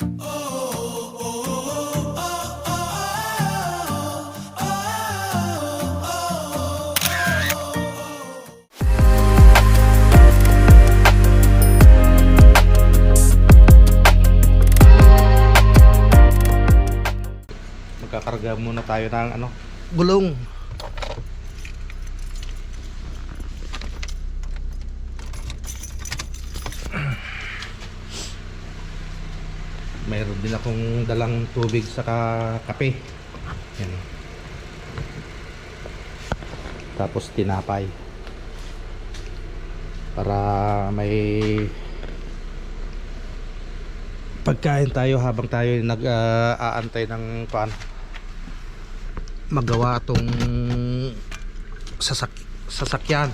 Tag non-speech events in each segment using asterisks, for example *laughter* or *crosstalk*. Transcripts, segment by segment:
Magkakarga muna tayo ng ano, gulong. Mayroon din akong dalang tubig sa kape. Yan. Tapos tinapay. Para may pagkain tayo habang tayo nag-aantay ng paan magawa tong sasak sasakyan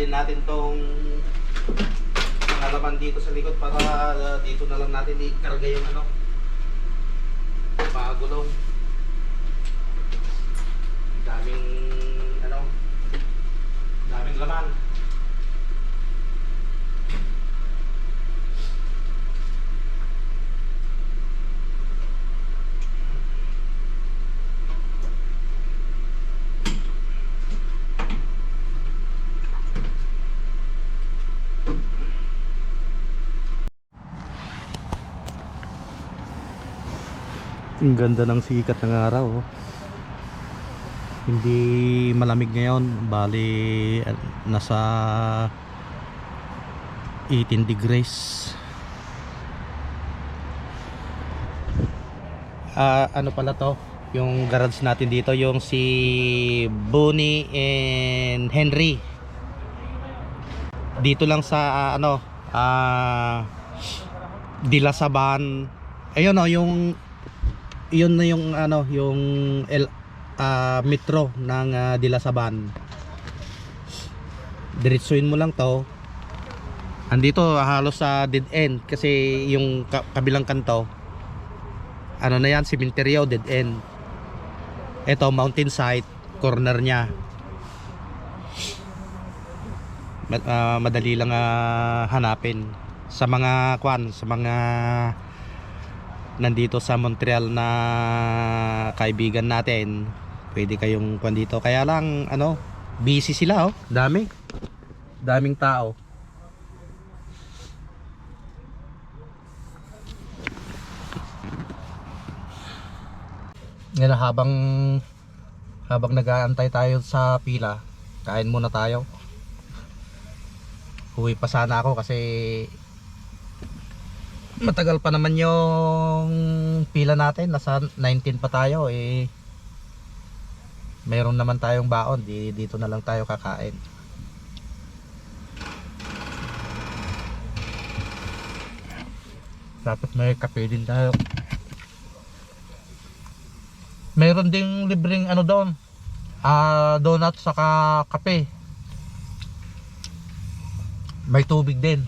tanggalin natin tong mga laman dito sa likod para uh, dito na lang natin ikarga yung ano mga gulong daming ano daming laman Ang ganda ng sikat ng araw. oh. Hindi malamig ngayon, bali eh, nasa 18 degrees. Ah, ano pala to? Yung garage natin dito, yung si Bonnie and Henry. Dito lang sa ah, ano, ah Dilasaban. Ayun oh, yung yun na yung ano yung L, ah, metro ng uh, Dilasaban diretsuin mo lang to. Andito halos sa dead end kasi yung ka- kabilang kanto ano na yan cementerio dead end. Eto mountain site corner nya Ma- ah, madali lang ah, hanapin. Sa mga kwan sa mga nandito sa Montreal na kaibigan natin. Pwede kayong kwan dito. Kaya lang ano busy sila oh. Dami. Daming tao. Ngayon habang habang nag-aantay tayo sa pila kain muna tayo. Uwi pa sana ako kasi matagal pa naman yung pila natin. Nasa 19 pa tayo eh. Mayroon naman tayong baon. Di dito na lang tayo kakain. Dapat may kape din tayo. Mayroon ding libreng ano doon. Ah donut saka kape. May tubig din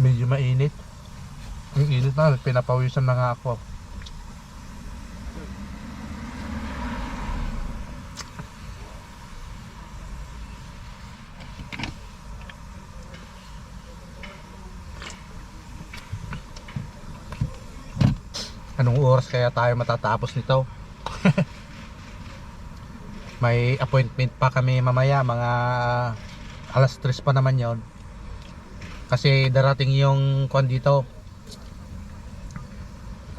medyo mainit ang init na pinapawisan na nga ako. Anong oras kaya tayo matatapos nito? *laughs* May appointment pa kami mamaya mga alas 3 pa naman yon kasi darating yung kwan dito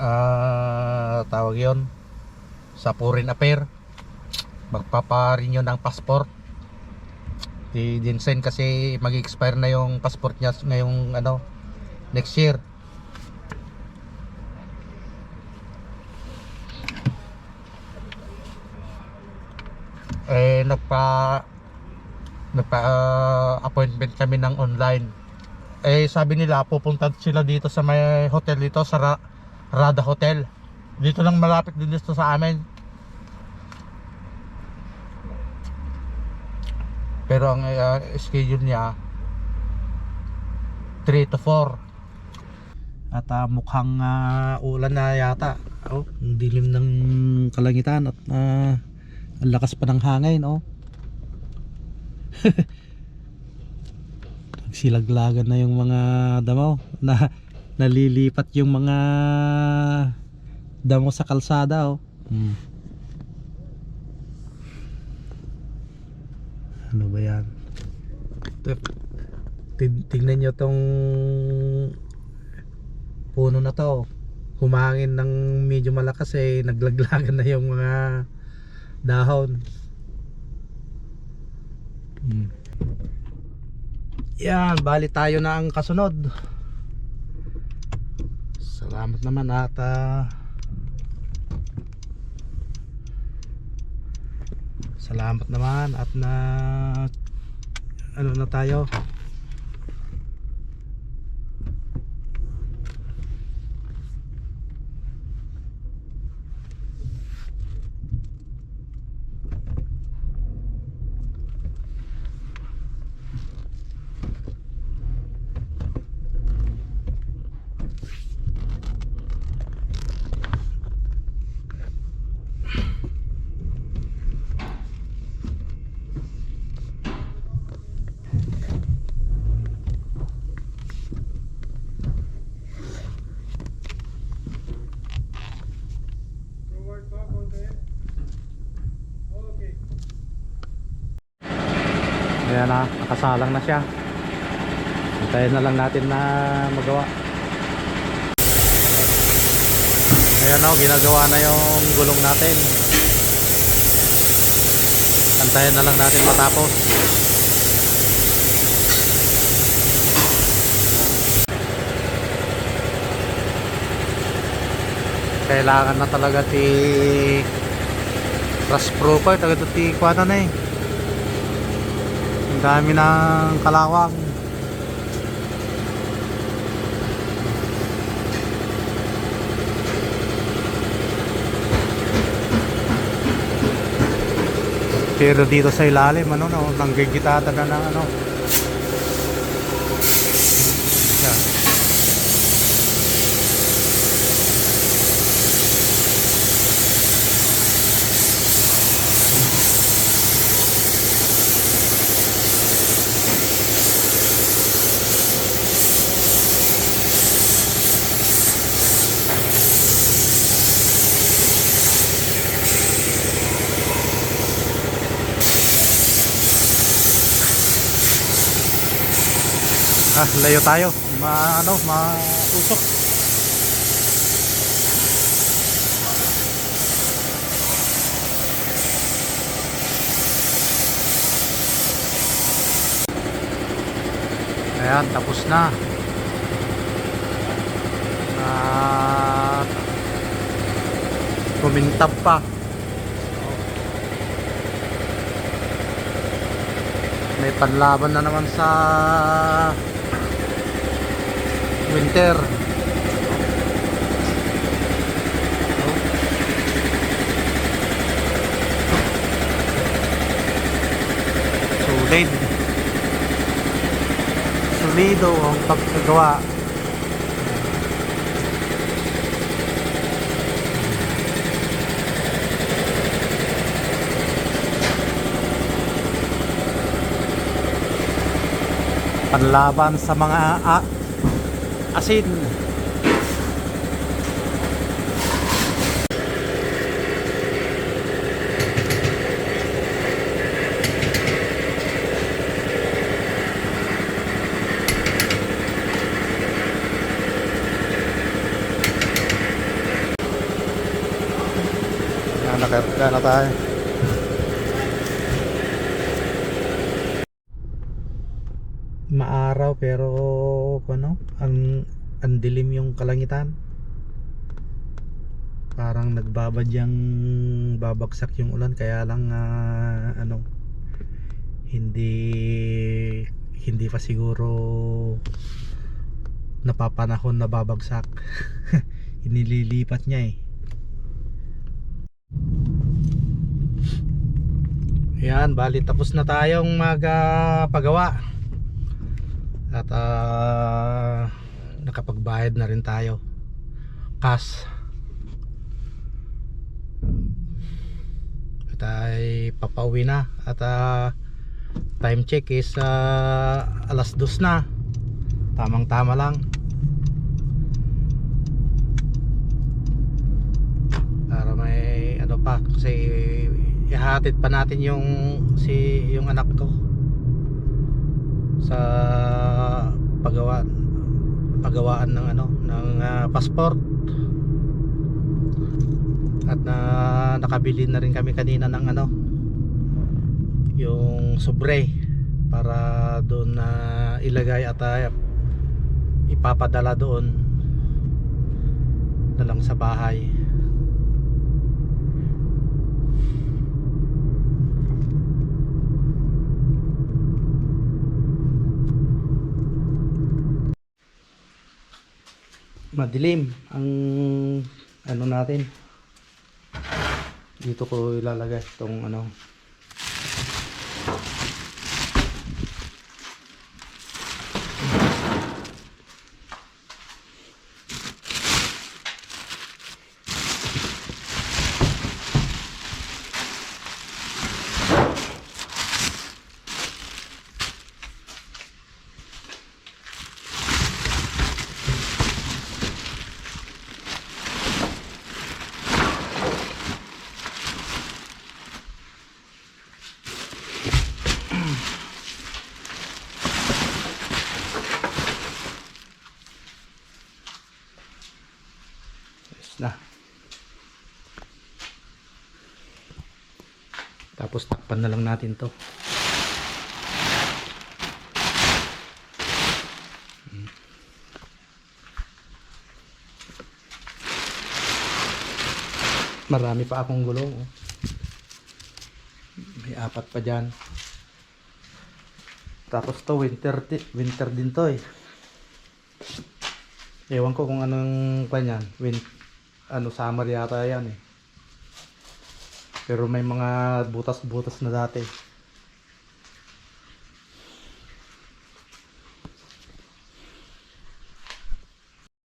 ah tawag yon sa foreign affair magpaparenew ng passport. Si Jensen kasi mag-expire na yung passport niya ngayong ano next year. Eh nagpa nagpa ah, appointment kami ng online. Eh sabi nila pupunta sila dito sa may hotel dito sa Rada Hotel dito lang malapit din dito sa amin pero ang uh, schedule niya 3 to 4. At ah, mukhang ah, ulan na yata. Oh, ang dilim ng kalangitan at ah, ang lakas pa ng hangin, oh. *laughs* Silaglagan na yung mga damo na nalilipat yung mga damo sa kalsada, oh. Hmm. Ano ba yan? Tingnan nyo tong puno na to humangin ng medyo malakas eh naglaglagan na yung mga dahon hmm. yan bali tayo na ang kasunod salamat naman at ah, salamat naman at na ano na tayo Ayan na, nakasalang na siya. Hintayin na lang natin na magawa. Ayan na, ginagawa na yung gulong natin. Hintayin na lang natin matapos. Kailangan na talaga ti Trust proper, talaga ti kuwata na eh. Dami ng kalawang. Pero dito sa ilalim, ano, no, nanggigitata na ng ano. Yan. Ah, tayo. Ma ano, mausok. Ayan, tapos na. At kumintab pa. May panlaban na naman sa winter. Solid. Solido ang pagkagawa. Panlaban sa mga asin. Yan, nakarga na tayo. Maaraw pero ano, ang ang dilim yung kalangitan. Parang nagbabadyang babagsak yung ulan kaya lang ah, ano hindi hindi pa siguro napapanahon na babagsak. *laughs* Inililipat niya eh. Yan, bali tapos na tayong magpagawa. At ah, nakapagbayad na rin tayo. Cash. At ay papauwi na. At ah, time check is ah, alas dos na. Tamang tama lang. Para may ano pa kasi ihatid pa natin yung si yung anak ko sa paggawa paggawaan ng ano ng ah, passport. At na nakabili na rin kami kanina ng ano yung sobre para doon na ilagay at ah, ipapadala doon na lang sa bahay madilim ang ano natin. Dito ko ilalagay itong ano na. Tapos takpan na lang natin to. Marami pa akong gulong. oh. May apat pa dyan. Tapos to winter, winter din to eh. Ewan ko kung anong kanyan. Win, ano, summer yata yan eh. Pero may mga butas-butas na dati.